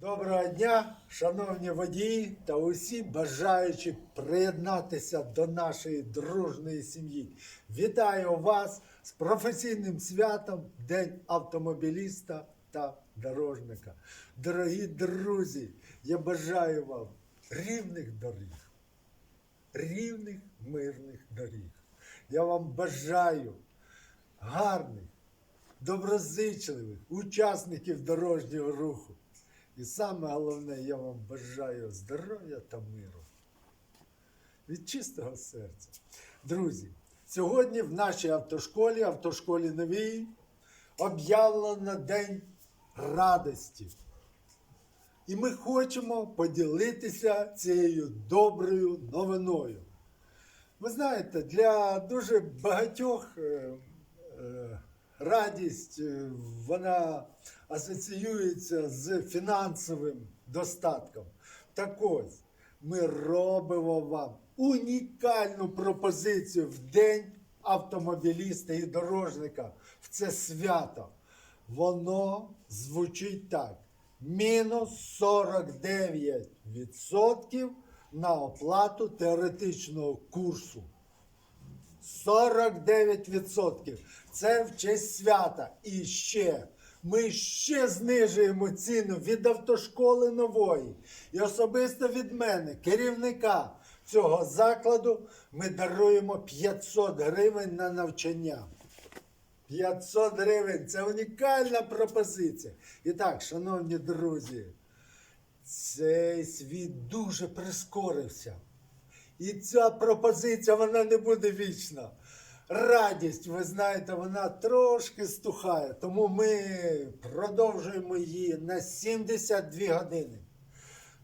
Доброго дня, шановні водії та усі бажаючі приєднатися до нашої дружної сім'ї. Вітаю вас з професійним святом День автомобіліста та дорожника. Дорогі друзі, я бажаю вам рівних доріг, рівних мирних доріг. Я вам бажаю гарних, доброзичливих учасників дорожнього руху. І саме головне, я вам бажаю здоров'я та миру. Від чистого серця. Друзі, сьогодні в нашій автошколі, автошколі новій, об'явлено День радості. І ми хочемо поділитися цією доброю новиною. Ви знаєте, для дуже багатьох е, е, радість е, вона асоціюється з фінансовим достатком. Так ось ми робимо вам унікальну пропозицію в день автомобіліста і дорожника в це свято. Воно звучить так: мінус 49% на оплату теоретичного курсу. 49%. Це в честь свята. І ще ми ще знижуємо ціну від автошколи нової. І особисто від мене, керівника цього закладу, ми даруємо 500 гривень на навчання. 500 гривень це унікальна пропозиція. І так, шановні друзі, цей світ дуже прискорився. І ця пропозиція вона не буде вічна. Радість, ви знаєте, вона трошки стухає, тому ми продовжуємо її на 72 години.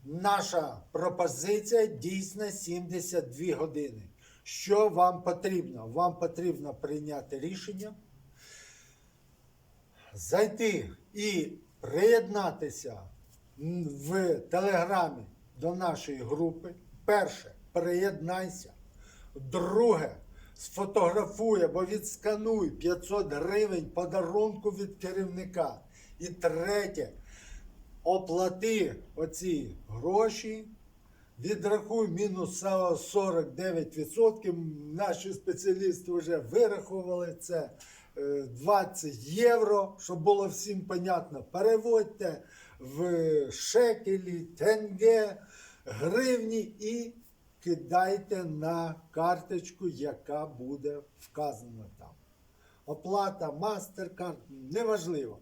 Наша пропозиція дійсно 72 години. Що вам потрібно? Вам потрібно прийняти рішення, зайти і приєднатися в телеграмі до нашої групи. Перше, приєднайся. Друге, сфотографуй або відскануй 500 гривень подарунку від керівника. І третє, оплати оці гроші, відрахуй мінус 49%. Наші спеціалісти вже вирахували це е, 20 євро, щоб було всім понятно. Переводьте в шекелі, тенге, гривні і кидайте на карточку, яка буде вказана там. Оплата, MasterCard, неважливо.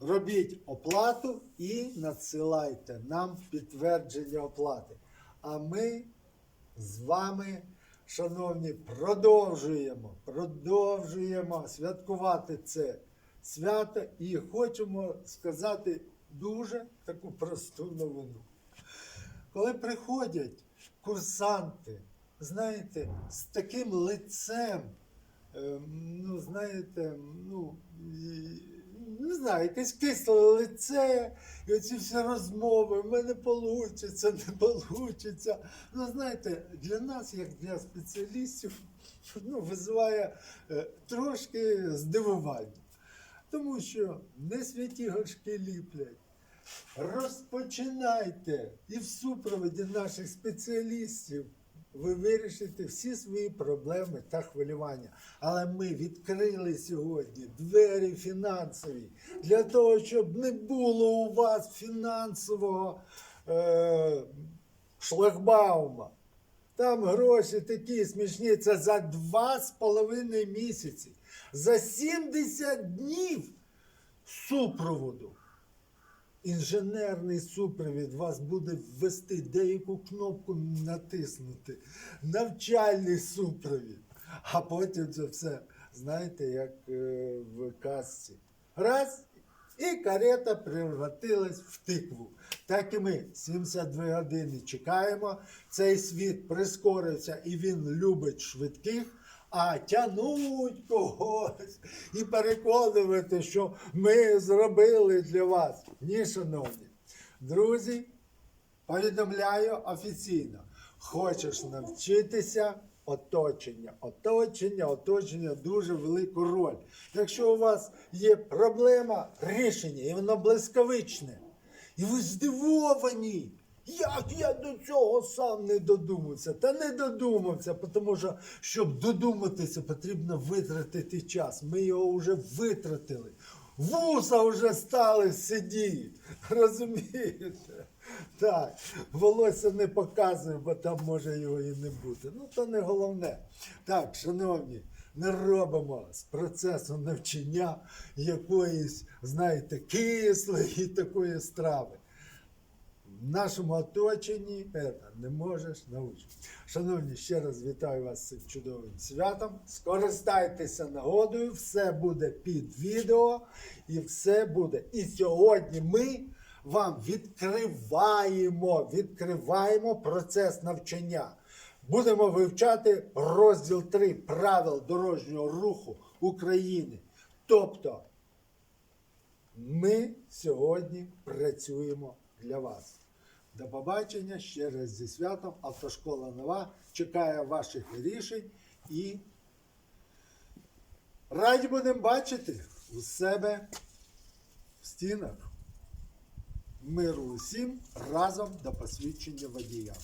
Робіть оплату і надсилайте нам підтвердження оплати. А ми з вами, шановні, продовжуємо, продовжуємо святкувати це свято і хочемо сказати дуже таку просту новину. Коли приходять курсанти, знаєте, з таким лицем, е, ну, знаєте, ну, не знаю, якесь кисле лице, і оці всі розмови, в мене вийде, не вийде. Ну, знаєте, для нас, як для спеціалістів, ну, визиває е, трошки здивування. Тому що не святі горшки ліплять. Розпочинайте і в супроводі наших спеціалістів ви вирішите всі свої проблеми та хвилювання. Але ми відкрили сьогодні двері фінансові для того, щоб не було у вас фінансового е- шлагбаума. Там гроші такі смішні. Це за два з половиною місяці, за 70 днів супроводу. Інженерний супровід вас буде ввести, деяку кнопку натиснути. Навчальний супровід. А потім це все, знаєте, як е, в казці. Раз, і карета превратилась в тикву. Так і ми 72 години чекаємо. Цей світ прискорився і він любить швидких. А тянуть когось і переконувати, що ми зробили для вас. Ні, шановні. Друзі, повідомляю офіційно. Хочеш навчитися оточення. Оточення, оточення дуже велику роль. Якщо у вас є проблема, рішення, і воно блискавичне. І ви здивовані. Як я до цього сам не додумався? Та не додумався, тому що, щоб додуматися, потрібно витратити час. Ми його вже витратили. Вуса вже стали сидіти. Розумієте? Так, волосся не показує, бо там може його і не бути. Ну, то не головне. Так, шановні, не робимо з процесу навчання якоїсь, знаєте, кислої такої страви. В нашому оточенні не можеш научити. Шановні, ще раз вітаю вас з цим чудовим святом. Скористайтеся нагодою, все буде під відео і все буде. І сьогодні ми вам відкриваємо, відкриваємо процес навчання. Будемо вивчати розділ 3 правил дорожнього руху України. Тобто ми сьогодні працюємо для вас. До побачення ще раз зі святом. Автошкола нова чекає ваших рішень і раді будемо бачити у себе в стінах. Миру усім разом до посвідчення водія.